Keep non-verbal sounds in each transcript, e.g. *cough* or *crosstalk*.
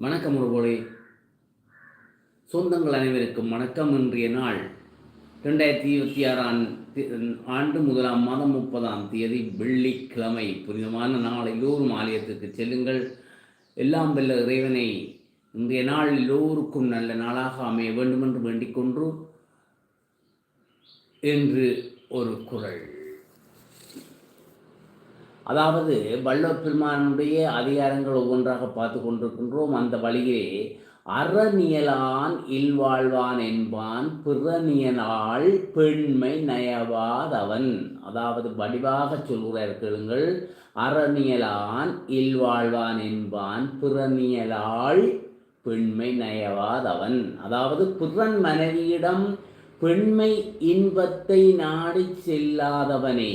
வணக்கம் ஒருபோலே. சொந்தங்கள் அனைவருக்கும் வணக்கம் இன்றைய நாள். ரெண்டாயிரத்தி இருபத்தி ஆறாம் ஆண்டு முதலாம் மாதம் முப்பதாம் தேதி வெள்ளிக்கிழமை. புனிதமான நாள். எல்லோரும் ஆலயத்துக்கு செல்லுங்கள். எல்லாம் வெல்ல இறைவனை இன்றைய நாள் எல்லோருக்கும் நல்ல நாளாக அமைய வேண்டுமென்று வேண்டிக் கொன்று என்று ஒரு குரல். அதாவது வள்ளுவப் பெருமானுடைய அதிகாரங்கள் ஒவ்வொன்றாக பார்த்து கொண்டிருக்கின்றோம். அந்த வழியிலே அறநியலான் இல்வாழ்வான் என்பான் பிறநியலாள் பெண்மை நயவாதவன். அதாவது வடிவாக சொல்கிறார் கேளுங்கள். அறநியலான் இல்வாழ்வான் என்பான் பிறநியலாள் பெண்மை நயவாதவன். அதாவது பிறன் மனைவியிடம் பெண்மை இன்பத்தை நாடிச் செல்லாதவனே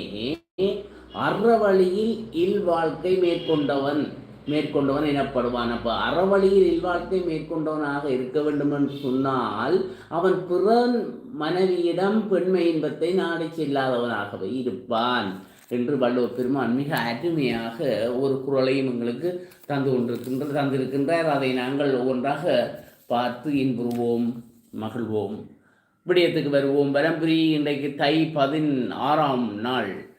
அறவழியில் இல்வாழ்க்கை மேற்கொண்டவன் மேற்கொண்டவன் எனப்படுவான். அப்போ அறவழியில் இல்வாழ்க்கை மேற்கொண்டவனாக இருக்க வேண்டும் என்று சொன்னால் அவன் பிறன் மனைவியிடம் பெண்மை இன்பத்தை நாடி செல்லாதவனாகவே இருப்பான் என்று வள்ளுவ பெருமான் மிக அருமையாக ஒரு குரலையும் எங்களுக்கு தந்து கொண்டிருக்கின்ற தந்திருக்கின்றார். அதை நாங்கள் ஒவ்வொன்றாக பார்த்து இன்புறுவோம் மகிழ்வோம். விடயத்துக்கு வருவோம். வரம்புரி இன்றைக்கு தை பதினாறாம் நாள்.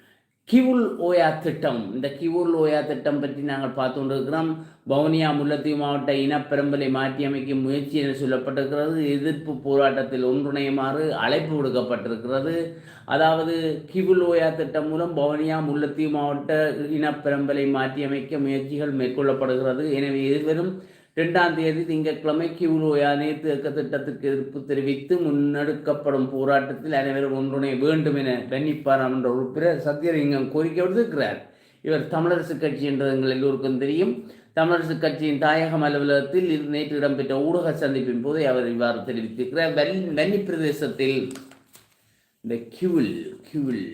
கிவுல் ஓயா திட்டம். இந்த கிவுல் ஓயா திட்டம் பற்றி நாங்கள் பார்த்து கொண்டிருக்கிறோம் வவுனியா முல்லத்தீவு மாவட்ட இனப்பெரும்பலை மாற்றியமைக்கும் முயற்சி என சொல்லப்பட்டிருக்கிறது. எதிர்ப்பு போராட்டத்தில் ஒன்றிணையுமாறு அழைப்பு விடுக்கப்பட்டிருக்கிறது. அதாவது கிவுல் ஓயா திட்டம் மூலம் வவுனியா முல்லத்தீவு மாவட்ட இனப்பெரும்பலை மாற்றியமைக்க முயற்சிகள் மேற்கொள்ளப்படுகிறது. எனவே இருவரும் இரண்டாம் தேதி திங்கட்கிழமை கிவுலோயா நேர்த்து இயக்க திட்டத்திற்கு எதிர்ப்பு தெரிவித்து முன்னெடுக்கப்படும் போராட்டத்தில் அனைவரும் ஒன்றுணைய வேண்டும் என கன்னிப்பாராம் என்ற உறுப்பினர் சத்யலிங்கம் கோரிக்கை விடுத்திருக்கிறார். இவர் தமிழரசு கட்சி என்றது எங்கள் எல்லோருக்கும் தெரியும். தமிழரசு கட்சியின் தாயகம் அலுவலகத்தில் நேற்று இடம்பெற்ற ஊடக சந்திப்பின் போது அவர் இவ்வாறு தெரிவித்திருக்கிறார். வன்னி பிரதேசத்தில் இந்த கியூல் கியூல்.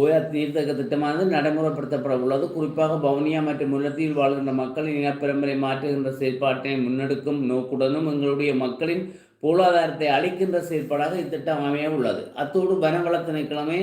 ஓயா தீர்த்தக திட்டமானது நடைமுறைப்படுத்தப்பட உள்ளது குறிப்பாக வவுனியா மற்றும் முல்லத்தீவில் வாழ்கின்ற மக்களின் இனப்பெரும்பரை மாற்றுகின்ற செயற்பாட்டினை முன்னெடுக்கும் நோக்குடனும் எங்களுடைய மக்களின் பொருளாதாரத்தை அளிக்கின்ற செயற்பாடாக இத்திட்டம் அமைய உள்ளது. அத்தோடு வனவள திணைக்கிழமை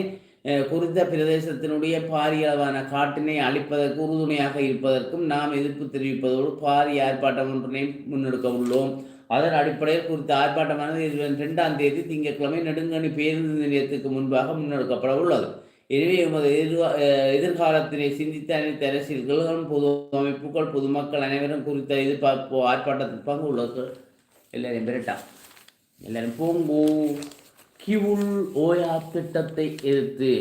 குறித்த பிரதேசத்தினுடைய பாரிய அளவான காட்டினை அழிப்பதற்கு உறுதுணையாக இருப்பதற்கும் நாம் எதிர்ப்பு தெரிவிப்பதோடு பாரிய ஆர்ப்பாட்டம் ஒன்றினை முன்னெடுக்க உள்ளோம். அதன் அடிப்படையில் குறித்த ஆர்ப்பாட்டமானது இதுவரை இரண்டாம் தேதி திங்கட்கிழமை நெடுங்கணி பேருந்து நிலையத்துக்கு முன்பாக முன்னெடுக்கப்பட உள்ளது. எனவே எமது எதிர்வா- எதிர்காலத்தினை சிந்தித்த அனைத்து அரசியல்களும் பொது அமைப்புகள் பொதுமக்கள் அனைவரும் குறித்த எதிர்பார்ப்பு ஆர்ப்பாட்டத்தில் பங்கு உள்ளது எல்லாரையும் பெருட்டா எல்லாரும் போங்கோ கிவுள் ஓயா திட்டத்தை எதிர்த்து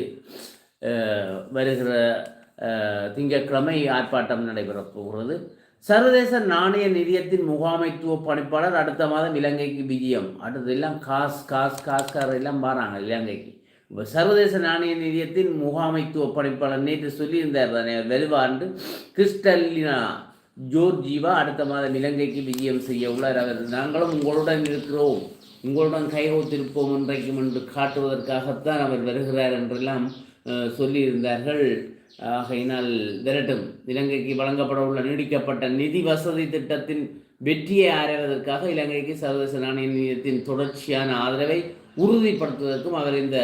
வருகிற அஹ், திங்கட்கிழமை ஆர்ப்பாட்டம் நடைபெறப் போகிறது சர்வதேச நாணய நிதியத்தின் முகாமைத்துவ பணிப்பாளர் அடுத்த மாதம் இலங்கைக்கு விஜயம் அடுத்தது எல்லாம் காசு காசு காசுக்காரர் எல்லாம் வராங்க இலங்கைக்கு சர்வதேச நாணய நிதியத்தின் முகாமைத்துவ பணிப்பாளர் நேற்று சொல்லியிருந்தார். தானே வெல்வாண்டு கிறிஸ்டல்லினா ஜோர்ஜீவா அடுத்த மாதம் இலங்கைக்கு விஜயம் செய்ய உள்ளார். அவர் நாங்களும் உங்களுடன் இருக்கிறோம். உங்களுடன் கைகோத்திருப்போம். இன்றைக்கும் என்று காட்டுவதற்காகத்தான் அவர் வருகிறார் என்றெல்லாம் சொல்லியிருந்தார்கள். ஆகையினால் விரட்டும். இலங்கைக்கு வழங்கப்பட உள்ள நீடிக்கப்பட்ட நிதி வசதி திட்டத்தின் வெற்றியை ஆராய்வதற்காக இலங்கைக்கு சர்வதேச நாணய நிதியத்தின் தொடர்ச்சியான ஆதரவை உறுதிப்படுத்துவதற்கும் அவர் இந்த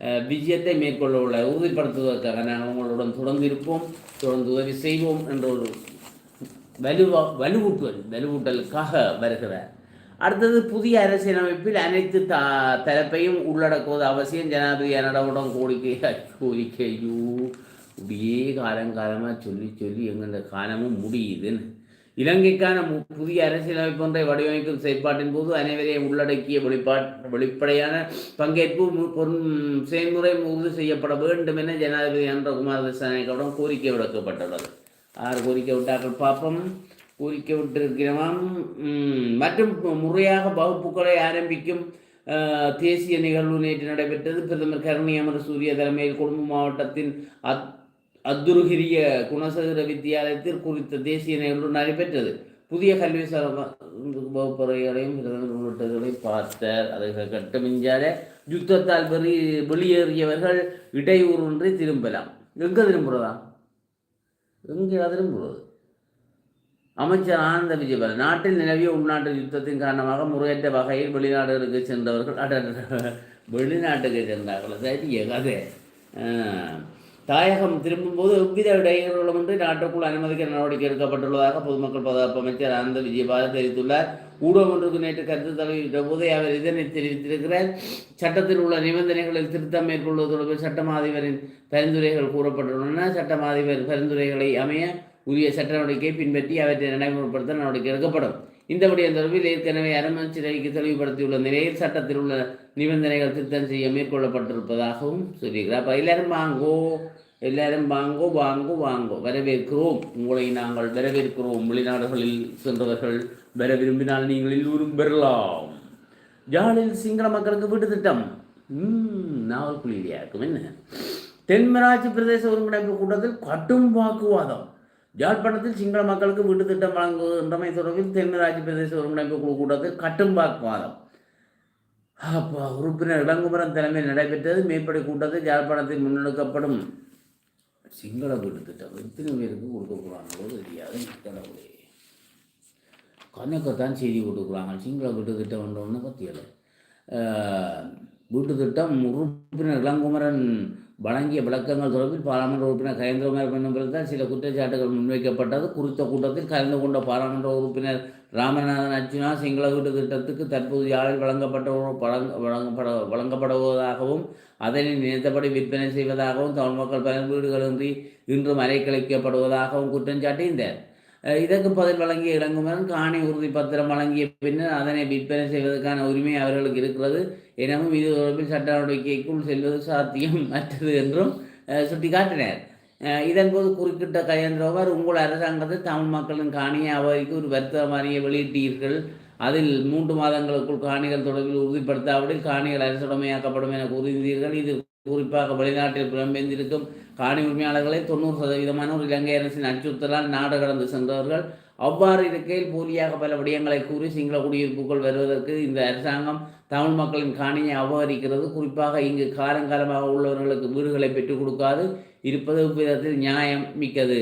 விஜயத்தை மேற்கொள்ள உள்ள உறுதிப்படுத்துவதற்காக நாங்கள் உங்களுடன் தொடர்ந்து இருப்போம் தொடர்ந்து உதவி செய்வோம் என்ற ஒரு வலுவா வலுவூட்டுவல் வலுவூட்டலுக்காக வருகிறார் அடுத்தது புதிய அரசியலமைப்பில் அனைத்து த தரப்பையும் உள்ளடக்குவது அவசியம். ஜனாதிபதி என்னடவுடன் கோரிக்கை கோரிக்கையோ இப்படியே காலங்காலமாக சொல்லி சொல்லி எங்கள் காலமும் முடியுதுன்னு. இலங்கைக்கான புதிய அரசியலமைப்பு ஒன்றை வடிவமைக்கும் செயற்பாட்டின் போது அனைவரையும் உள்ளடக்கிய வெளிப்பாட் வெளிப்படையான பங்கேற்பு செயல்முறை உறுதி செய்யப்பட வேண்டும் என ஜனாதிபதி என்ற குமார திசாநாயக்கவிடம் கோரிக்கை விடுக்கப்பட்டுள்ளது. ஆறு கோரிக்கை விட்டார்கள் பார்ப்போம். கோரிக்கை விட்டிருக்கிறோம் மற்றும் முறையாக வகுப்புகளை ஆரம்பிக்கும் தேசிய நிகழ்வு நேற்று நடைபெற்றது. பிரதமர் கருணி அமர சூரிய தலைமையில் கொழும்பு மாவட்டத்தின் அத் அத்துருகிரிய குணசகர வித்தியாலயத்தில் குறித்த தேசிய நிகழ்வு நடைபெற்றது. புதிய கல்வி வகுப்பறைகளையும் பிரதமர் உள்ளிட்டவர்களை பார்த்தார். அதை கட்டமிஞ்சாத யுத்தத்தால் வெளி வெளியேறியவர்கள் இடையூறின்றி திரும்பலாம். எங்கே திரும்புறதா? எங்கே திரும்புறது? அமைச்சர் ஆனந்த விஜயபால் நாட்டில் நிலவிய உள்நாட்டு யுத்தத்தின் காரணமாக முறையற்ற வகையில் வெளிநாடுகளுக்கு சென்றவர்கள் அட வெளிநாட்டுக்கு சென்றார்கள். சரி கதை தாயகம் திரும்பும்போது எவ்வித இடையூறுகளும் இன்றி நாட்டுக்குள் அனுமதிக்க நடவடிக்கை எடுக்கப்பட்டுள்ளதாக பொதுமக்கள் பாதுகாப்பு அமைச்சர் ஆனந்த விஜயபால தெரிவித்துள்ளார். ஊடகம் ஒன்றுக்கு நேற்று கருத்து தெரிவித்த போது அவர் இதனை தெரிவித்திருக்கிறார். சட்டத்தில் உள்ள நிபந்தனைகளில் திருத்தம் மேற்கொள்வது தொடர்பில் சட்ட அதிபரின் பரிந்துரைகள் கூறப்பட்டுள்ளன. சட்ட அதிபர் பரிந்துரைகளை அமைய உரிய சட்ட நடவடிக்கையை பின்பற்றி அவற்றை நடைமுறைப்படுத்த நடவடிக்கை எடுக்கப்படும். இந்தபடி அந்த தொடர்பில் ஏற்கனவே அரமச்சிறைக்கு தெளிவுபடுத்தியுள்ள நிலையில் சட்டத்தில் உள்ள நிபந்தனைகள் திருத்தம் செய்ய மேற்கொள்ளப்பட்டிருப்பதாகவும் சொல்லியிருக்கிறார். அப்போ எல்லாரும் வாங்கோ எல்லாரும் வாங்கோ வாங்கோ வாங்கோ. வரவேற்கிறோம். உங்களை நாங்கள் வரவேற்கிறோம். வெளிநாடுகளில் சென்றவர்கள் வர விரும்பினால் நீங்கள் எல்லோரும் பெறலாம் ஜாலில் சிங்கள மக்களுக்கு வீட்டு திட்டம். நாவல் குளிரியா இருக்கும் என்ன? தென்மராட்சி பிரதேச ஒருங்கிணைப்பு கூட்டத்தில் கடும் வாக்குவாதம். யாழ்ப்பாணத்தில் சிங்கள மக்களுக்கு வீட்டு திட்டம் வழங்குகின்றமை தொடர்பில் தென்மராட்சி பிரதேச ஒருங்கிணைப்பு குழு கூட்டத்தில் கட்டும் வாக்குவாதம். அப்பா உறுப்பினர் இளங்குமரன் தலைமையில் நடைபெற்றது. மேற்படி கூட்டத்தில் யாழ்ப்பாணத்தில் முன்னெடுக்கப்படும் சிங்கள வீட்டு திட்டம். எத்தனை பேருக்கு கொடுக்க போகிறாங்களோ தெரியாது. கடவுளே. கணக்கத்தான் செய்தி கொடுக்குறாங்க. சிங்கள வீட்டு திட்டம் ஒன்று பற்றியல வீட்டு திட்டம் உறுப்பினர் இளங்குமரன் வழங்கிய விளக்கங்கள் தொடர்பில் பாராளுமன்ற உறுப்பினர் கயந்திரகுமார் என்பதில் சில குற்றச்சாட்டுகள் முன்வைக்கப்பட்டது. குறித்த கூட்டத்தில் கலந்து கொண்ட பாராளுமன்ற உறுப்பினர் ராமநாதன் அச்சுனா சிங்கள வீட்டு திட்டத்துக்கு தற்போது யாழில் வழங்கப்பட்ட வழங்க வழங்கப்பட வழங்கப்படுவதாகவும் அதனை நினைத்தபடி விற்பனை செய்வதாகவும் தமிழ் மக்கள் பலர் வீடுகளின்றி இன்றும் அரைக்கழிக்கப்படுவதாகவும் குற்றம் சாட்டியிருந்தார். இதற்கு பதில் வழங்கிய இளங்குமரன் காணி உறுதி பத்திரம் வழங்கிய பின்னர் அதனை விற்பனை செய்வதற்கான உரிமை அவர்களுக்கு இருக்கிறது. எனவும் இது தொடர்பில் சட்ட நடவடிக்கைக்குள் செல்வது சாத்தியம் மற்றது என்றும் சுட்டிக்காட்டினர் சுட்டிக்காட்டினார் இதன்போது குறுக்கிட்ட கயந்திரவர் உங்கள் அரசாங்கத்தில் தமிழ் மக்களின் காணியை அவைக்கு ஒரு வருத்தம் அறிய வெளியிட்டீர்கள் அதில் மூன்று மாதங்களுக்குள் காணிகள் தொடர்பில் உறுதிப்படுத்தாவிடில் காணிகள் அரசுடமையாக்கப்படும் என கூறியிருந்தீர்கள் இது குறிப்பாக வெளிநாட்டில் புலம்பெயர்ந்திருக்கும் காணி உரிமையாளர்களை தொண்ணூறு சதவீதமானோர் இலங்கை அரசின் அச்சுறுத்தலால் நாடு கடந்து சென்றவர்கள் அவ்வாறு இருக்கையில் போலியாக பல விடயங்களை கூறி சிங்கள குடியிருப்புக்குள் வருவதற்கு இந்த அரசாங்கம் தமிழ் மக்களின் காணியை அபகரிக்கிறது. குறிப்பாக இங்கு காலங்காலமாக உள்ளவர்களுக்கு வீடுகளை பெற்றுக் கொடுக்காது. இருப்பது விதத்தில் நியாயம் மிக்கது.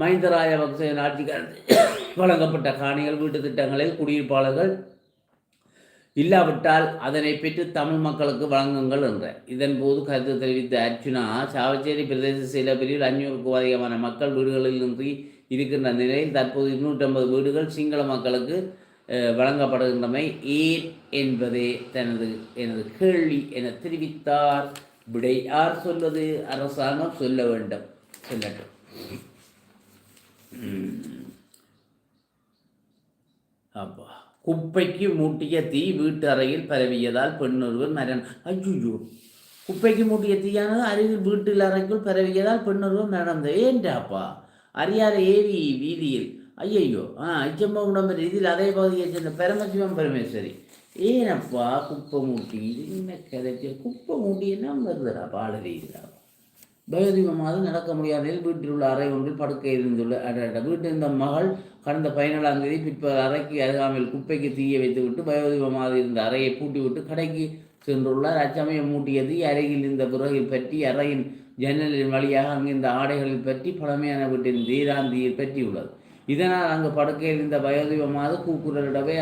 மஹிந்த ராஜபக்சேவின் ஆட்சி காலத்தில் *coughs* வழங்கப்பட்ட காணிகள் வீட்டு திட்டங்களில் குடியிருப்பாளர்கள் இல்லாவிட்டால் அதனை பெற்று தமிழ் மக்களுக்கு வழங்குங்கள் என்ற. இதன்போது கருத்து தெரிவித்த அர்ச்சுனா சாவச்சேரி பிரதேச சில பிரிவில் அஞ்சூறுக்கும் அதிகமான மக்கள் வீடுகளில் இன்றி இருக்கின்ற நிலையில் தற்போது இருநூற்றம்பது வீடுகள் சிங்கள மக்களுக்கு வழங்கப்படுகின்றமை ஏன் என்பதே தனது எனது கேள்வி என தெரிவித்தார். விடை யார் சொல்வது அரசாங்கம் சொல்ல வேண்டும். சொல்லட்டும் அப்பா. குப்பைக்கு மூட்டிய தீ வீட்டு அறையில் பரவியதால் பெண்ணொருவர் மரணம். ஐயோ குப்பைக்கு மூட்டிய தீயானது அருகில் வீட்டில் அறைக்குள் பரவியதால் பெண்ணொருவர் மரணம். ஏன்டாப்பா அறியாத ஏரி வீதியில் ஐயையோ. ஆ ஐச்சம்பம் உடம்பு இதில் அதே பகுதியை சேர்ந்த பரமசிவம் பரமேஸ்வரி. ஏனப்பா குப்பை மூட்டி இது என்ன கதைச்சு குப்பை மூட்டி என்ன வருதுடா பாடலையிடா பயோதீபமாக நடக்க முடியாத. நிலையில் வீட்டில் உள்ள அறை ஒன்றில் படுக்க இருந்துள்ள அட வீட்டில் இருந்த மகள் கடந்த பதினேழாம் தேதி பிற்பகல் அறைக்கு அருகாமையில் குப்பைக்கு தீய வைத்துவிட்டு பயோதீபமாக இருந்த அறையை பூட்டிவிட்டு கடைக்கு சென்றுள்ளார். அச்சமயம் மூட்டியது அருகில் இருந்த பிறகு பற்றி அறையின் ஜன்னலின் வழியாக அங்கிருந்த ஆடைகளில் பற்றி பழமையான வீட்டின் தீராந்தியில் பற்றியுள்ளது. இதனால் அங்கு படுக்கையில் இருந்த வயோதிபமாவது கூக்குரலிடவே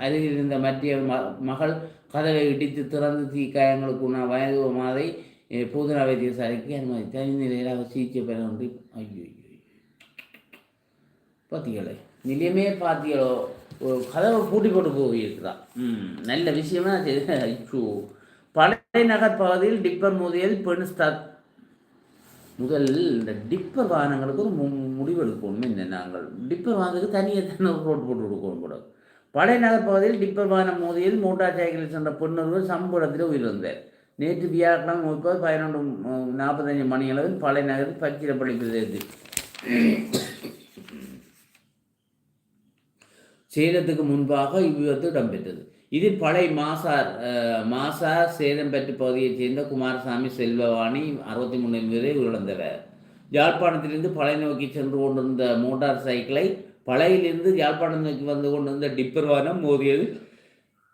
அருகில் இருந்த மற்ற ம- மகள் கதவை இடித்து திறந்து தீக்காயங்களுக்குள்ள வயோதிபமாதை பூதனா வைத்தியசாலைக்கு அனுமதித்தார். இந்நிலையில் அவர் சிகிச்சை பெற ஒன்றி ஐயோ ஐயோ பார்த்தீங்களே நிலையமே பார்த்தீங்களோ ஒரு கதவை பூட்டி போட்டு போயிருக்கிறான் ம் நல்ல விஷயமா சரி. ஐயோ. பழைய நகர் பகுதியில் டிப்பர் மோதியல் பெண் ஸ்டாத் முதல் இந்த டிப்பர் வாகனங்களுக்கு ஒரு முடிவெடுக்கணும் என்ன நாங்கள் டிப்பர் வாகனத்துக்கு தனியாக தானே ரோட் போட்டு கொடுக்கணும் கூட பழைய நகர் பகுதியில் டிப்பர் வாகனம் மோதியில் மோட்டார் சைக்கிளில் சென்ற பெண்ணொருவர் சம்பவத்தில் உயிரிழந்தார். நேற்று வியாழக்கிழமை முப்பது பதினொன்று நாற்பத்தஞ்சு மணி அளவில் பழைய நகரில் பச்சிரப்பள்ளி பிரதேசத்தில் சேலத்துக்கு முன்பாக இவ்விபத்து இடம்பெற்றது. இதில் பழைய மாசார் மாசார் சேதம்பெற்று பகுதியைச் சேர்ந்த குமாரசாமி செல்வவாணி அறுபத்தி மூணு பேரை உயிரிழந்தவர். யாழ்ப்பாணத்திலிருந்து பழைய நோக்கி சென்று கொண்டிருந்த மோட்டார் சைக்கிளை பழையிலிருந்து யாழ்ப்பாணம் நோக்கி வந்து கொண்டிருந்த டிப்பர் வாகனம் மோதியது.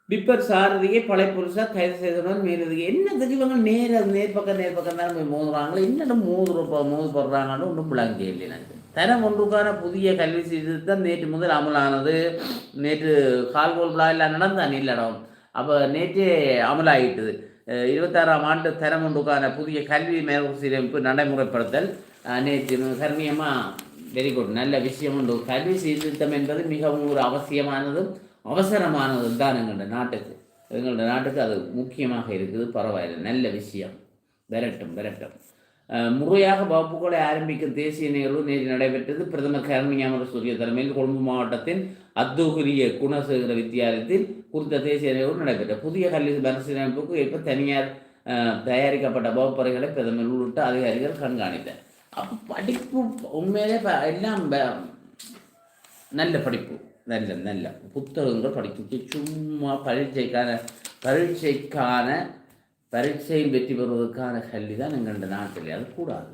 டிப்பர் சாரதியை பழைய புருஷா கைது செய்தனர் மேலதிக என்ன இவங்க நேர நேர் பக்கம் நேர் பக்கம் தான் போய் மோதுறாங்களோ? என்னென்ன மோதுற மோது ஒன்றும் விளங்க இல்லை எனக்கு. தரம் ஒன்றுக்கான புதிய கல்வி சீர்திருத்தம் நேற்று முதல் அமலானது. நேற்று கால்கோல் விழா நடந்தான் இல்லடம் அப்போ நேற்றே அமலாகிட்டது இருபத்தாறாம் ஆண்டு தரம் ஒன்றுக்கான புதிய கல்வி மேற்சீரமைப்பு நடைமுறைப்படுத்தல். நேற்று கர்மியமாக வெரி குட் நல்ல விஷயம் உண்டு கல்வி சீர்திருத்தம் என்பது மிகவும் ஒரு அவசியமானதும் அவசரமானதும் தான் எங்களோட நாட்டுக்கு. எங்களோட நாட்டுக்கு அது முக்கியமாக இருக்குது. பரவாயில்லை. நல்ல விஷயம். விரட்டும் விரட்டும். முறையாக வகுப்புகளை ஆரம்பிக்கும் தேசிய நிகழ்வு நேற்று நடைபெற்றது. பிரதமர் கருணியாமர அமரசூரிய தலைமையில் கொழும்பு மாவட்டத்தின் அத்துகுரிய குணசேகர வித்தியாலயத்தில் குறித்த தேசிய நிகழ்வு நடைபெற்றது. புதிய கல்வி மறுசீரமைப்புக்கு ஏற்ப தனியார் தயாரிக்கப்பட்ட வகுப்பறைகளை பிரதமர் உள்ளிட்ட அதிகாரிகள் கண்காணித்தார் படிப்பு உண்மையிலே எல்லாம் நல்ல படிப்பு நல்ல நல்ல புத்தகங்கள் படிக்க சும்மா பரீட்சைக்கான பரீட்சைக்கான பரீட்சையில் வெற்றி பெறுவதற்கான கல்வி தான் எங்கள் நாட்டில் அது கூடாது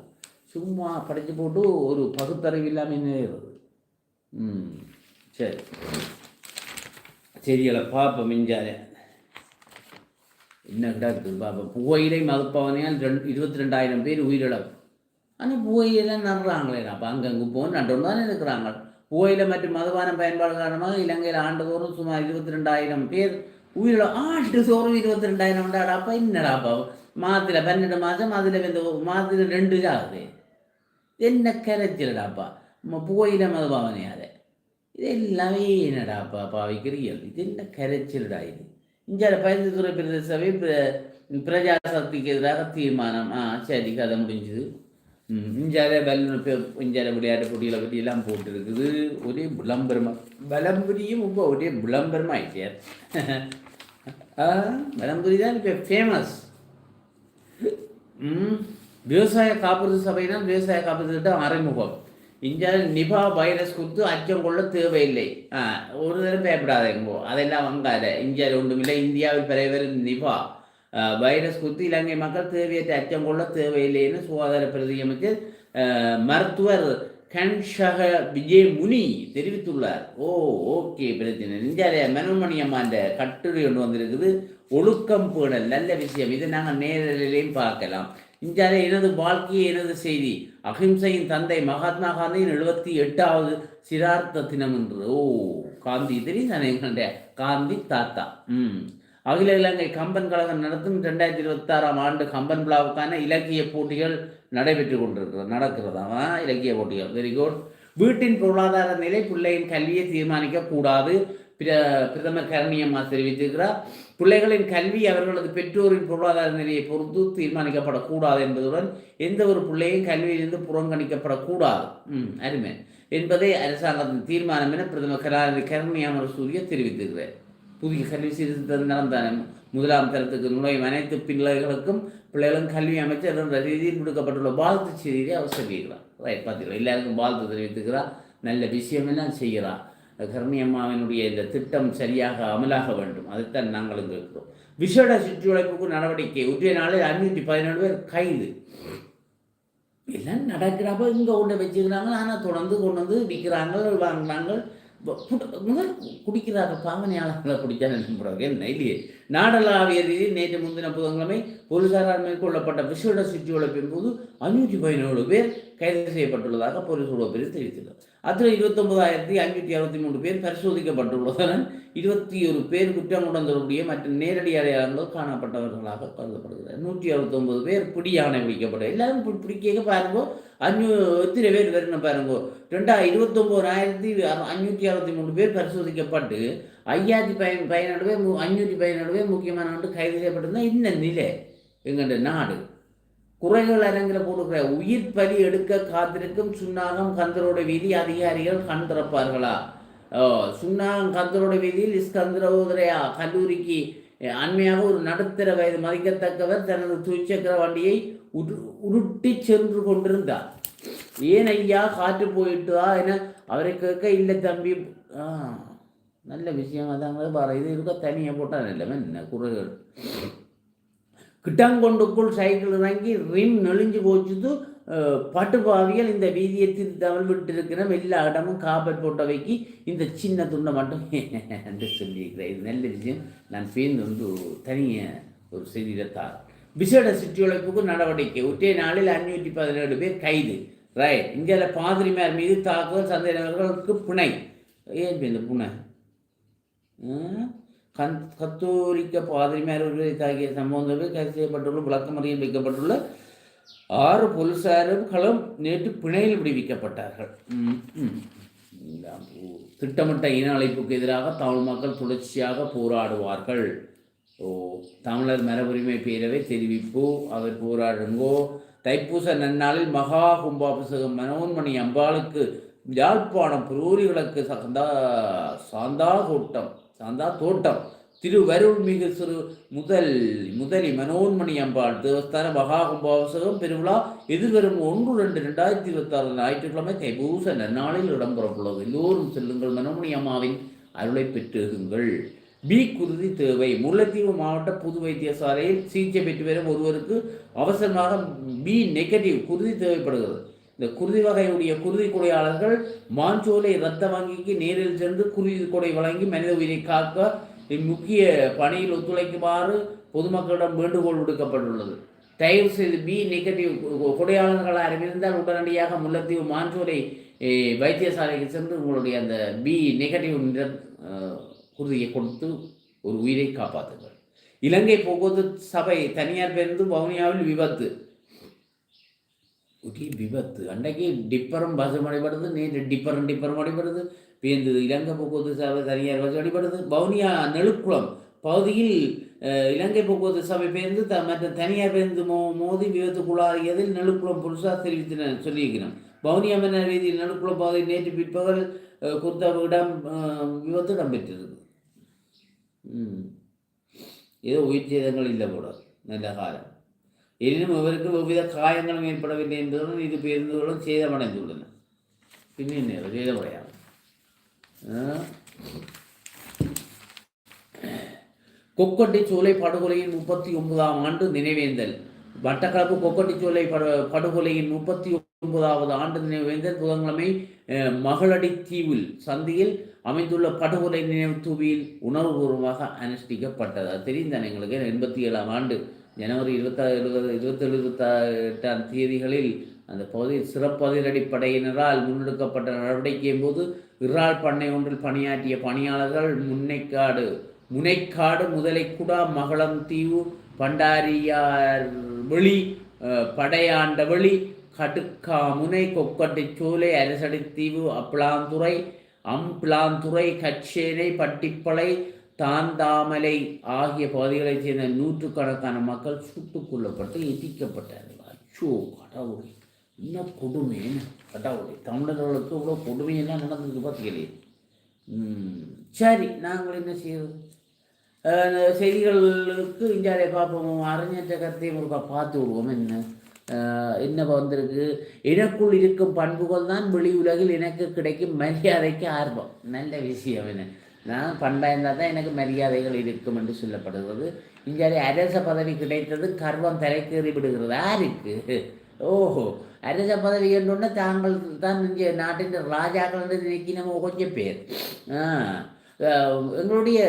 சும்மா படித்து போட்டு ஒரு பகுத்தறிவு இல்லாமல் நேருது ம் சரி சரிகளை பார்ப்போம் மிஞ்சாலே என்ன கிடக்குது பார்ப்போம் புகையிலை மதுப்பவனையால் ரெண்டு இருபத்தி ரெண்டாயிரம் பேர் உயிரிழப்பு ஆனால் புகையெல்லாம் நடுறாங்களே அப்போ அங்கங்கே போய் நட்டு தானே இருக்கிறாங்க. புகையில் மற்றும் மதுபான பயன்பாடு காரணமாக இலங்கையில் ஆண்டுதோறும் சுமார் இருபத்தி ரெண்டாயிரம் பேர் உயிரிழ ஆண்டு தோறும் இருபத்தி ரெண்டாயிரம் உண்டாடா அப்போ? என்னடாப்பா மாதத்தில் பன்னெண்டு மாதம் அதில் இந்த மாதத்தில் ரெண்டு ஆகுது என்ன கரைச்சிலடாப்பா புகையில மதுபாவனையாத இது எல்லாமே என்னடாப்பா பாவிக்கிறீர்கள் இது என்ன கரைச்சல்டா இது? இந்தியால பயிற்சித்துறை பிரதேச சபை பிரஜாசக்திக்கு எதிராக தீர்மானம். ஆ சரி கதை முடிஞ்சுது. ம், இந்தியாவில பலூன் விளையாட்டு போட்டிகளை பற்றி எல்லாம் போட்டுருக்குது ஒரே விளம்பரமாக விளம்பரியும் இப்போ ஒரே விளம்பரமா ஆயிட்டார் ஆ விளம்பரி தான் இப்போ ஃபேமஸ் விவசாய காப்பீடு சபையினால் விவசாய காப்பீடு திட்டம் அறிமுகம் இந்தியாவில் நிபா வைரஸ் குறித்து அச்சம் கொள்ள தேவையில்லை ஆ, ஒரு தரம் பயப்படாதீங்கோ அதெல்லாம் வங்காத இந்தியாவில் ஒன்றுமில்லை இந்தியாவில் பரவல் நிபா வைரஸ் குறித்து இலங்கை மக்கள் தேவையற்ற அச்சம் கொள்ள தேவையில்லைன்னு சுகாதார பிரதி அமைச்சர் மருத்துவர் கன்ஷக விஜய் முனி தெரிவித்துள்ளார் ஓ ஓகே பிரச்சனை இந்தியாவில் அம்மா அந்த கட்டுரை ஒன்று வந்திருக்குது ஒழுக்கம் பேணல் நல்ல விஷயம் இதை நாங்கள் நேரலையும் பார்க்கலாம் இந்தியாவில் எனது வாழ்க்கையை எனது செய்தி அஹிம்சையின் தந்தை மகாத்மா காந்தியின் எழுபத்தி எட்டாவது சிரார்த்த தினம் என்று ஓ காந்தி தெரியும் தானே காந்தி தாத்தா ம் அகில இலங்கை கம்பன் கழகம் நடத்தும் ரெண்டாயிரத்தி இருபத்தாறாம் ஆண்டு கம்பன் விழாவுக்கான இலக்கிய போட்டிகள் நடைபெற்று கொண்டிருக்கிறது நடக்கிறதாமா இலக்கிய போட்டிகள். வெரி குட் வீட்டின் பொருளாதார நிலை பிள்ளையின் கல்வியை தீர்மானிக்க கூடாது. பிர பிரதமர் கரணியம்மா தெரிவித்திருக்கிறார். பிள்ளைகளின் கல்வி அவர்களது பெற்றோரின் பொருளாதார நிலையை பொறுத்து தீர்மானிக்கப்படக்கூடாது என்பதுடன் எந்த ஒரு பிள்ளையும் கல்வியிலிருந்து புறங்கணிக்கப்படக்கூடாது. ம் அருமை. என்பதை அரசாங்கத்தின் தீர்மானம் என பிரதமர் கலாநிதி கருணியாமர சூரிய தெரிவித்திருக்கிறார். புதிய கல்வி சீர்திருத்தம் நடந்தான முதலாம் தரத்துக்கு நுழையும் அனைத்து பிள்ளைகளுக்கும் பிள்ளைகளும் கல்வி அமைச்சர் என்ற ரீதியில் கொடுக்கப்பட்டுள்ள வாழ்த்து செய்தியை அவர் சொல்லியிருக்கிறார். ரைட் பார்த்துக்கலாம் எல்லாருக்கும் வாழ்த்து தெரிவித்துக்கிறார். நல்ல விஷயமெல்லாம் செய்கிறார். கருணியம்மாவினுடைய இந்த திட்டம் சரியாக அமலாக வேண்டும். அதைத்தான் நாங்களும் கேட்கிறோம். விசேட சுற்றுழைப்புக்கு நடவடிக்கை. உரிய நாளில் அறுநூற்றி பதினேழு பேர் கைது. எல்லாம் நடக்கிறப்ப இங்கே ஒன்று வச்சுக்கிறாங்க. ஆனால் தொடர்ந்து கொண்டு வந்து விற்கிறாங்க வாங்குறாங்க. முதல் குடிக்கிறார்கள் பாவனையாளர்களை குடிச்சா நம்புறாங்க என்ன நைலியே நாடளாவிய ரீதியில் நேற்று முந்தின புதன்கிழமை போலீசாரால் மேற்கொள்ளப்பட்ட விசேட சுற்றுவளைப்பின் போது அஞ்சூற்றி பதினேழு பேர் கைது செய்யப்பட்டுள்ளதாக போலீஸ் உளவுப்பிரிவு தெரிவித்துள்ளது. அதில் இருபத்தொன்பதாயிரத்தி அஞ்சூற்றி அறுபத்தி மூணு பேர் பரிசோதிக்கப்பட்டுள்ளதுடன் இருபத்தி ஒரு பேர் குற்றமுடன் தொடர்புடைய மற்றும் நேரடி அடையாளங்கள் காணப்பட்டவர்களாக கருதப்படுகிறது. நூற்றி அறுபத்தொன்பது பேர் பிடியானை பிடிக்கப்பட்ட எல்லாரும் பிடிக்க பாருங்கோ. அஞ்சு எத்தனை பேர் வரணும் பாருங்கோ. ரெண்டா இருபத்தொம்போதாயிரத்தி அஞ்சூற்றி அறுபத்தி மூணு பேர் பரிசோதிக்கப்பட்டு ஐயாயிரத்தி பய பதினேழு பேர் மு- அஞ்சூற்றி பதினேழு பேர் முக்கியமான கைது செய்யப்பட்டிருந்தா இந்த நிலை எங்களுடைய நாடு. குறைகள் அரங்கில் போடுகிற உயிர் பலி எடுக்க காத்திருக்கும் சுண்ணாகம் கந்தரோட வீதி அதிகாரிகள் கண் திறப்பார்களா? ஓ, கந்தரோட வீதியில் இஸ்கந்தரோதரையா கல்லூரிக்கு அண்மையாக ஒரு நடுத்தர வயது மதிக்கத்தக்கவர் தனது துச்சக்கர வண்டியை உரு உருட்டி சென்று கொண்டிருந்தார். ஏன் ஐயா காற்று போயிட்டுவா என அவரை கேட்க இல்லை தம்பி. ஆ நல்ல விஷயம் அதாங்க பாரு இது இருக்க தனியாக போட்டால் நிலைமை என்ன குறைகள் கிட்டாங்கொண்டுக்குள் சைக்கிள் இறங்கி ரிம் நெளிஞ்சு போச்சுது அஹ், பட்டுப்பாவிகள் இந்த வீதியை திருத்தாமல் விட்டிருக்கிற எல்லா இடமும் காப்பட் போட்டவைக்கு இந்த சின்ன துண்டை மட்டும் என்று சொல்லியிருக்கிறேன் இது நல்ல விஷயம் நான் பேருந்து வந்து தனிய ஒரு செய்தியிடத்தார் விசேட சுற்றியுழைப்புக்கு நடவடிக்கை ஒற்றை நாளில் அஞ்சூற்றி பதினேழு பேர் கைது ரைட் இந்தியாவில் பாதிரிமார் மீது தாக்குதல் சந்தேகங்களுக்கு பிணை ஏன் இப்ப இந்த புனை கத்தோலிக்க பாதிரிமார் ஒருவரை தாக்கிய சம்பவம் தவிர கைது செய்யப்பட்டுள்ள விளக்கமறியில் வைக்கப்பட்டுள்ள ஆறு போலீசார்களும் நேற்று பிணையில் விடுவிக்கப்பட்டார்கள். திட்டமிட்ட இன அழைப்புக்கு எதிராக தமிழ் மக்கள் தொடர்ச்சியாக போராடுவார்கள். ஓ தமிழர் மரபுரிமை பேரவை தெரிவிப்பு அவர் போராடுங்கோ. தைப்பூச நன்னாளில் மகா கும்பாபிஷேகம் மனோன்மணி அம்பாளுக்கு யாழ்ப்பாணம் புரூரி விளக்கு சாந்தா சாந்தா கூட்டம். சாந்தா தோட்டம். திருவருள்மிகு சிறு முதல் முதலி மனோன்மணி அம்பாள் தேவஸ்தான மகா கும்பாபிஷேகம் பெருவிழா எதிர்வரும் ஒன்று ரெண்டு ரெண்டாயிரத்தி இருபத்தி ஆறு ஞாயிற்றுக்கிழமை தைப்பூச நன்னாளில் இடம்பெறவுள்ளது எல்லோரும் செல்லுங்கள் மனோன்மணி அம்மாவின் அருளை பெற்றுகுங்கள். பி குருதி தேவை. முல்லைத்தீவு மாவட்ட புது வைத்தியசாலையில் சிகிச்சை பெற்று வரும் ஒருவருக்கு அவசரமாக பி நெகட்டிவ் குருதி தேவைப்படுகிறது. இந்த குருதி வகையுடைய குருதி கொடையாளர்கள் மாஞ்சோலை இரத்த வங்கிக்கு நேரில் சென்று குருதி கொடை வழங்கி மனித உயிரை காக்க முக்கிய பணியில் ஒத்துழைக்குமாறு பொதுமக்களிடம் வேண்டுகோள் விடுக்கப்பட்டுள்ளது. தயவு செய்து பி நெகட்டிவ் கொடையாளர்களாக அறிவிருந்தால் உடனடியாக முல்லத்தீவு மாஞ்சோலை வைத்தியசாலைக்கு சென்று உங்களுடைய அந்த பி நெகட்டிவ் குருதியை கொடுத்து ஒரு உயிரை காப்பாற்றுங்கள். இலங்கை போக்குவரத்து சபை தனியார் பேருந்து வவுனியாவில் விபத்து. ஒரே விபத்து அன்றைக்கு டிப்பரும் பஸ்ஸும் அடிபடுது நேற்று டிப்பரும் டிப்பரும் அடிபடுது பேருந்து இலங்கை போக்குவரத்து சபை தனியார் பஸ் அடிபடுது வவுனியா நெழுக்குளம் பகுதியில் இலங்கை போக்குவரத்து சபை பேருந்து த மற்ற தனியார் பேருந்து மோ மோதி விபத்துக்குள்ளாகியதில் நெழுக்குளம் புதுசாக தெரிவித்தன சொல்லியிருக்கிறேன் வவுனியா மன்னர் வீதியில் நெழுக்குளம் பகுதியில் நேற்று பிற்பகல் அஹ், குறித்த இடம் விபத்து இடம்பெற்றிருக்கு ம் ஏதோ உயிர் சேதங்கள் இல்லை கூட நல்ல காலம் எனினும் இவருக்கு எவ்வித காயங்களும் ஏற்படவில்லை என்பதுடன் இது பேருந்துகளும் சேதமடைந்துள்ளன பின்ன என்ன சேதமடையாது ஆ? கொக்கட்டிச்சோலை படுகொலையின் முப்பத்தி ஒன்பதாம் ஆண்டு நினைவேந்தல். வட்டக்களப்பு கொக்கட்டிச்சோலை படு படுகொலையின் முப்பத்தி ஒன்பதாவது ஆண்டு நினைவேந்தல். புதன்கிழமை மகளடி தீவில் சந்தியில் அமைந்துள்ள படுகொலை நினைவு தூவியில் உணர்வுபூர்வமாக அனுஷ்டிக்கப்பட்டது. அது தெரிந்தன எங்களுக்கு? எண்பத்தி ஏழாம் ஆண்டு. ஜனவரி இருபத்தாறு இருபது இருபத்தேழு இருபத்தா எட்டாம் தேதிகளில் அந்த பகுதியில் சிறப்பு படையினரால் முன்னெடுக்கப்பட்ட நடவடிக்கையின் போது இறால் பண்ணை ஒன்றில் பணியாற்றிய பணியாளர்கள் முன்னைக்காடு முனைக்காடு முதலைக்குடா மகளம் தீவு பண்டாரியார் வெளி அஹ், படையாண்ட வெளி கடுக்காமுனை கொக்கட்டிச்சோலை அரசடித்தீவு அப்ளாந்துறை அம்பிளாந்துறை கச்சேனை பட்டிப்பளை தாந்தாமலை ஆகிய பகுதிகளைச் சேர்ந்த நூற்றுக்கணக்கான மக்கள் சுட்டுக் கொல்லப்பட்டு எதிக்கப்பட்டார்கள் அச்சோ கடவுளை என்ன கொடுமை என்ன தமிழர்களுக்கு இவ்வளோ கொடுமையெல்லாம் நடந்தது பார்த்தீங்களே சரி நாங்கள் என்ன செய்யறது செய்திகளுக்கு இந்தியாவிலே பார்ப்போம். அறிஞர் கருத்தையும் பார்த்து விடுவோம். என்ன? என்ன வந்திருக்கு? எனக்குள் இருக்கும் பண்புகள் தான் வெளி உலகில் எனக்கு கிடைக்கும் மரியாதைக்கு ஆர்வம். நல்ல விஷயம் என்ன? நான் பண்பாக இருந்தால் தான் எனக்கு மரியாதைகள் இருக்கும் என்று சொல்லப்படுகிறது. இங்கே அரச பதவி கிடைத்தது கர்வம் தலைக்கேறி விடுகிறது. யாருக்கு? ஓஹோ. அரச பதவி என்றொன்னே தாங்கள் தான் இங்கே நாட்டின் ராஜாக்கள் என்று நினைக்கினமோ கொஞ்சம் பேர். எங்களுடைய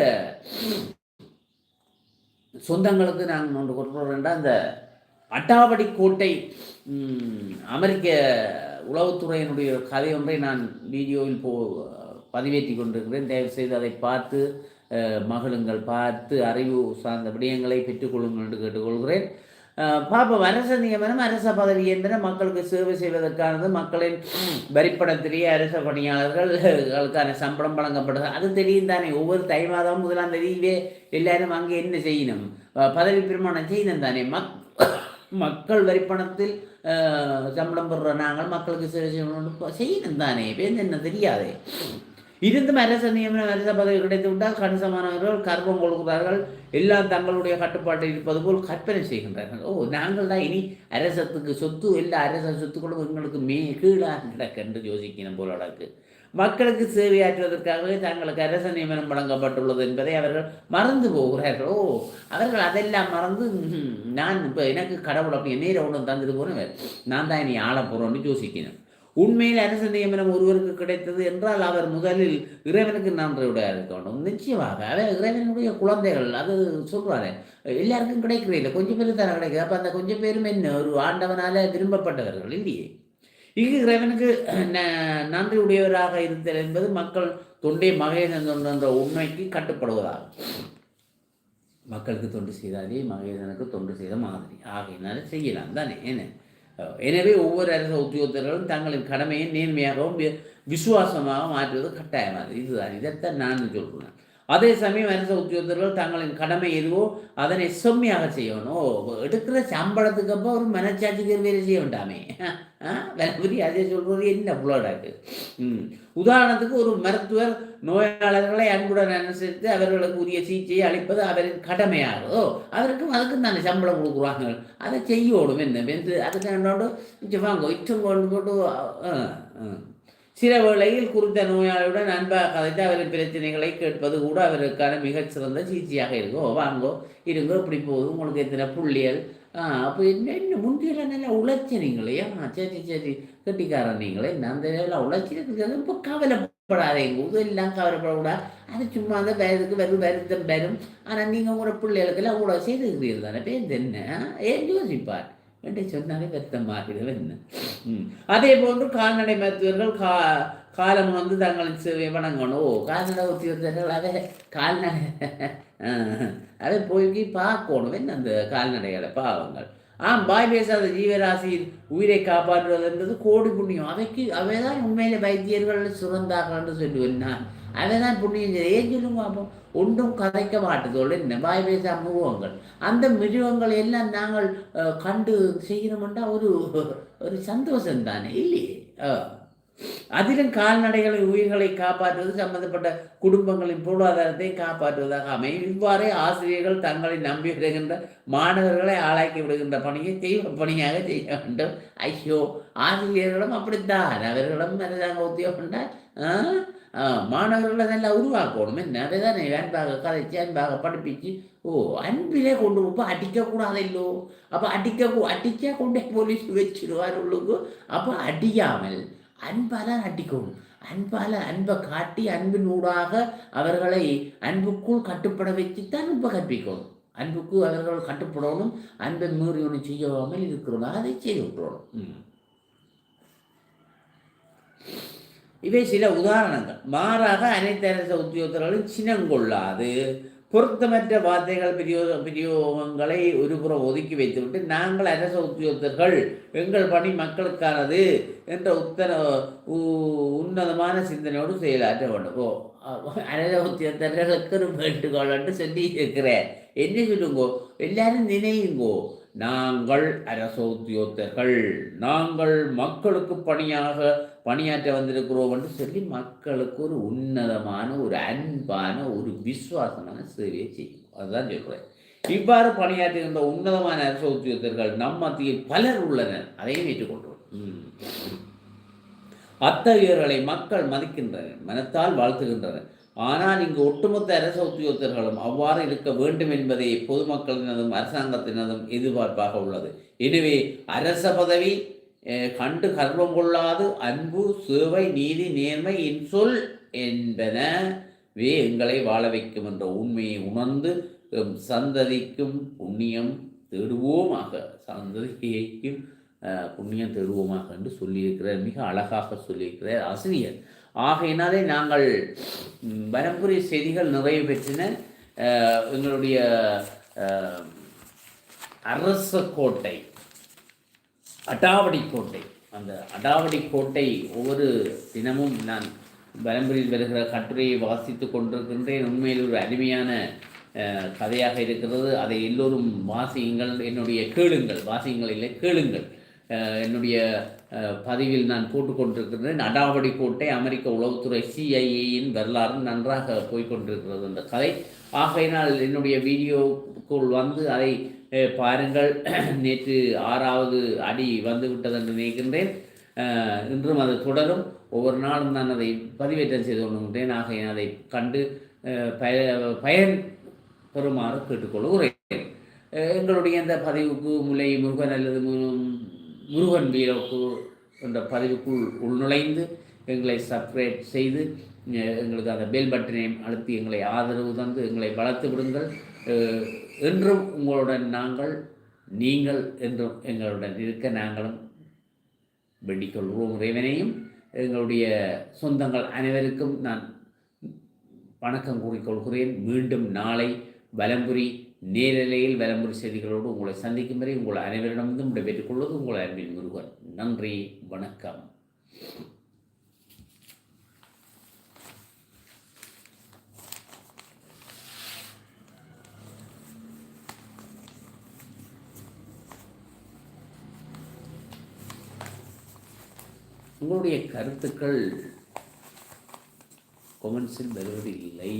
சொந்தங்களுக்கு நாங்கள் ஒன்று கொடுக்குறோம்னா அந்த அட்டாவடி கோட்டை அமெரிக்க உளவுத்துறையினுடைய கதை ஒன்றை நான் வீடியோவில் போ பதிவேற்றி கொண்டிருக்கிறேன். தயவுசெய்து அதை பார்த்து மகளுங்கள் பார்த்து அறிவு சார்ந்த விடயங்களை பெற்றுக்கொள்ளுங்கள் என்று கேட்டுக்கொள்கிறேன். பாப்பா அரச நியமனம் அரச பதவி என்பன மக்களுக்கு சேவை செய்வதற்கானது மக்களின் வரிப்படத்திலேயே அரச பணியாளர்களுக்கான சம்பளம் வழங்கப்படுது. அது தெரியும் தானே. ஒவ்வொரு தை மாதம் முதலாம் தேதியிலே எல்லாரும் அங்கே என்ன செய்யணும்? பதவி பிரமாணம் செய்யணும் தானே. மக் மக்கள் வரிப்பணத்தில் சம்பளம் பெறுற நாங்கள் மக்களுக்கு சேவை செய்யணும். செய்யணும் தானே. என்ன தெரியாதே. இருந்தும் அரச நியமன அரச பதவி கிடைத்து விட்டால் கணிசமானவர்கள் கர்வம் கொள்கிறார்கள். எல்லாம் தங்களுடைய கட்டுப்பாட்டில் இருப்பது போல் கற்பனை செய்கின்றார்கள் ஓ நாங்கள் தான் இனி அரசத்துக்கு சொத்து எல்லா அரச சொத்துக்களும் எங்களுக்கு மே கீழாக கிடக்கு என்று யோசிக்கணும் போல நடக்கு மக்களுக்கு சேவையாற்றுவதற்காகவே தங்களுக்கு அரச நியமனம் வழங்கப்பட்டுள்ளது என்பதை அவர்கள் மறந்து போகிறார்கள். ஓ அவர்கள் அதெல்லாம் மறந்து நான் இப்போ எனக்கு கடவுள் அப்படி நேர ஒன்று தந்துட்டு போகிறேன் நான் தான் இனி ஆள போகிறோன்னு யோசிக்கணும். உண்மையில் அரசு நியமனம் ஒருவருக்கு கிடைத்தது என்றால் அவர் முதலில் இறைவனுக்கு நன்றியுடைய இருக்க வேண்டும். நிச்சயமாக அவர் இறைவனுடைய குழந்தைகள் அது சொல்கிறாரு எல்லாருக்கும் கிடைக்கிறதில்ல கொஞ்சம் பேர் தானே கிடைக்குது. அப்போ அந்த கொஞ்சம் பேரும் என்ன ஒரு ஆண்டவனால விரும்பப்பட்டவர்கள் இல்லையே. இங்கு இறைவனுக்கு ந- நன்றியுடையவராக இருத்தல் என்பது மக்கள் தொண்டை மகேதன் என்ற உண்மைக்கு கட்டுப்படுவதாகும். மக்களுக்கு தொண்டு செய்தாலே மகேதனுக்கு தொண்டு செய்த மாதிரி. ஆகையினால செய்யலாம் தானே என்ன? எனவே ஒவ்வொரு அரசு உத்தியோகத்தர்களும் தங்களின் கடமையை நேர்மையாகவும் விசுவாசமாகவும் விசுவாசமாக மாற்றுவது கட்டாயமானது. இதுதான். இதைத்தான் நான் சொல்கிறேன் அதே சமயம் அரசு உத்தியோகத்தர்கள் தங்களின் கடமை எதுவோ அதனை செம்மையாக செய்யணும். எடுக்கிற சம்பளத்துக்கு அப்போ ஒரு மனச்சாட்சிக்கு வேலை செய்ய வேண்டாமே. வெறுமதி அதே சொல்கிறது என்ன புலடாக்கு ம். உதாரணத்துக்கு ஒரு மருத்துவர் நோயாளர்களை அன்புடன் அனுசரித்து அவர்களுக்கு உரிய சிகிச்சையை அளிப்பது அவரின் கடமையாகுதோ அவருக்கும் அதுக்கும் தானே சம்பளம் கொடுக்குறாங்க. அதை செய்யணும் என்ன? வெந்து அதுக்கு என்னோட வாங்க இச்சம் கொண்டு போட்டு ஆ. சில வேளையில் குறித்த நோயாளியுடன் அன்பாக கதைத்து அவரின் பிரச்சனைகளை கேட்பது கூட அவருக்கான மிகச்சிறந்த சிகிச்சையாக இருக்கும். வாங்கோ இருங்கோ இப்படி போகுது உங்களுக்கு எத்தனை புள்ளியல் அப்போ என்ன என்ன முந்தியெல்லாம் நல்லா உழைச்சினீங்களே. ஆ சரி சரி கட்டிக்காரன் நீங்களே. நான் அந்த எல்லாம் உழைச்சிருக்கிறது இப்போ கவலைப்படாதீங்க இதெல்லாம் கவலைப்படக்கூடாது. அது சும்மா அந்த வயதுக்கு வெறும் வருத்தம் வரும். ஆனால் நீங்கள் உங்களோட பிள்ளைகளுக்கெல்லாம் அவ்வளோ செய்துக்கிறீர்கள் தானே பேர் என்ன? ஏன் யோசிப்பார்? என்று சொன்னாலே வருத்தமாகிறது என்ன? ம். அதே போன்று கால்நடை மருத்துவர்கள் கா காலம் வந்து தங்களின் சேவை வணங்கணும். ஓ கால்நடை உத்தியோகத்தர்கள் அதை கால்நடை. அதை போய் பார்க்கணும். என்ன அந்த கால்நடைகளை? பாவங்கள். ஆம் பாய் பேசாத ஜீவராசியின் உயிரை காப்பாற்றுவது என்பது கோடி புண்ணியம். அவைக்கு அவைதான் உண்மையிலே வைத்தியர்கள் சுரந்தார்கள் என்று சொல்லுவேன் நான். அவைதான் புண்ணியம் செய்து. ஏன் சொல்லுங்க பார்ப்போம் ஒன்றும் கதைக்க மாட்டுதோடு என்ன வாய் பேசா மிருகங்கள் அந்த மிருகங்களை எல்லாம் நாங்கள் கண்டு செய்கிறோம்னா ஒரு ஒரு சந்தோஷம் தானே இல்லையே அதிலும் கால்நடைகளை உயிர்களை காப்பாற்றுவது சம்பந்தப்பட்ட குடும்பங்களின் பொருளாதாரத்தை காப்பாற்றுவதாக அமையும். இவ்வாறே ஆசிரியர்கள் தங்களை நம்பி விடுகின்ற மாணவர்களை ஆளாக்கி விடுகின்ற பணியை தெய்வ பணியாக செய்ய வேண்டும். ஐயோ ஆசிரியர்களும் அப்படித்தான். அவர்களும் அதுதாங்க உத்தியோகம் ஆ, மாணவர்களை நல்லா உருவாக்கணும் என்ன அதுதானே அன்பாக கதைச்சு அன்பாக படிப்பிச்சு ஓ அன்பிலே கொண்டு போய் அடிக்கக்கூடாது இல்லோ அப்போ அடிக்க அடிச்சா கொண்டே போலீஸ் வச்சிருவார் உள்ளுக்கு அப்போ அடியாமல் அன்பால அடிக்கணும் அன்பால் அன்பை காட்டி அன்பின் ஊடாக அவர்களை அன்புக்குள் கட்டுப்பட வச்சு தான் அன்பை கற்பிக்கணும் அன்புக்கு அவர்கள் கட்டுப்படணும் அன்பை மீறி ஒன்று செய்யாமல் இருக்கிறோம் அதை செய்து விட்டுறணும் ம். இவை சில உதாரணங்கள். மாறாக அனைத்து அரசு உத்தியோகத்தர்களும் சினங்கொள்ளாது பொருத்தமற்ற வார்த்தைகள் பிரியோ பிரியோகங்களை ஒருபுறம் ஒதுக்கி வைத்துவிட்டு நாங்கள் அரச உத்தியோகத்தர்கள் எங்கள் பணி மக்களுக்கானது என்ற உத்தர உன்னதமான சிந்தனையோடு செயலாற்ற வேண்டும். ஓ அரச உத்தியோகத்தர்களுக்கு ஒரு வேண்டுகோள் என்று சொல்லி இருக்கிறேன். என்ன சொல்லுங்கோ? எல்லாரும் நினையுங்கோ? நாங்கள் அரசோத்தியோத்தர்கள். நாங்கள் மக்களுக்கு பணியாக பணியாற்ற வந்திருக்கிறோம் என்று சொல்லி மக்களுக்கு ஒரு உன்னதமான ஒரு அன்பான ஒரு விசுவாசமான சேவையை செய்யும். அதுதான் சொல்கிறேன் இவ்வாறு பணியாற்றுகின்ற உன்னதமான அரச உத்தியோகத்தர்கள் நம் மத்தியில் பலர் உள்ளனர். அதையும் ஏற்றுக்கொண்டோம் அத்தகையவர்களை மக்கள் மதிக்கின்றனர் மனத்தால் வாழ்த்துகின்றனர். ஆனால் இங்கு ஒட்டுமொத்த அரச உத்தியோகத்தர்களும் அவ்வாறு இருக்க வேண்டும் என்பதே பொதுமக்களினதும் அரசாங்கத்தினதும் எதிர்பார்ப்பாக உள்ளது. எனவே அரச பதவி கண்டு கர்வம் கொள்ளாது அன்பு சேவை நீதி நேர்மை இன்சொல் என்பனவே எங்களை வாழ வைக்கும் என்ற உண்மையை உணர்ந்து சந்ததிக்கும் புண்ணியம் தேடுவோமாக சந்ததிக்கும் புண்ணியம் தேடுவோமாக என்று சொல்லியிருக்கிறார். மிக அழகாக சொல்லியிருக்கிறார் ஆசிரியர். ஆகையினாலே நாங்கள் வரக்கூடிய செய்திகள் நிறைவு பெற்றின எங்களுடைய அரச கோட்டை அடாவடி கோட்டை அந்த அடாவடி கோட்டை ஒவ்வொரு தினமும் நான் பரம்பரில் வருகிற கட்டுரையை வாசித்து கொண்டிருக்கின்றேன். உண்மையில் ஒரு அருமையான கதையாக இருக்கிறது. அதை எல்லோரும் வாசியுங்கள். என்னுடைய கேளுங்கள். வாசியுங்கள் இல்லை கேளுங்கள். என்னுடைய பதிவில் நான் போட்டுக்கொண்டிருக்கிறேன். அடாவடி கோட்டை அமெரிக்க உளவுத்துறை சிஐஏயின் வரலாறு நன்றாக போய்க்கொண்டிருக்கிறது அந்த கதை. ஆகையினால் என்னுடைய வீடியோக்குள் வந்து அதை பாருங்கள். *clears throat* நேற்று ஆறாவது அடி வந்து விட்டது என்று நினைக்கின்றேன். இன்றும் அது தொடரும். ஒவ்வொரு நாளும் நான் அதை பதிவேற்றம் செய்து கொண்டிருக்கின்றேன். ஆகையினால் அதை கண்டு பய பயன் பெறுமாறு கேட்டுக்கொள்கிறேன். எங்களுடைய இந்த பதிவுக்கு முலை முருகன் அல்லது முருகன் வீரோக்கு என்ற பதிவுக்குள் உள்நுழைந்து எங்களை சப்ஸ்கிரைப் செய்து எங்களுக்கு அந்த பெல் பட்டனையும் அழுத்தி எங்களை ஆதரவு தந்து எங்களை வளர்த்து விடுங்கள். என்றும் உங்களுடன் நாங்கள் நீங்கள் என்றும் எங்களுடன் இருக்க நாங்களும் வேண்டிக்கொள்வோம் இறைவனையும். எங்களுடைய சொந்தங்கள் அனைவருக்கும் நான் வணக்கம் கூறிக்கொள்கிறேன். மீண்டும் நாளை வலம்புரி நேரலையில் வலம்புரி செய்திகளோடு உங்களை சந்திக்கும் வரை உங்கள் அனைவரிடமிருந்தும் விடைபெற்றுக் கொள்வது உங்கள் அன்பின் முருகன். நன்றி வணக்கம். உங்களுடைய கருத்துக்கள் கொமெண்ட்ஸில் வருவது இல்லை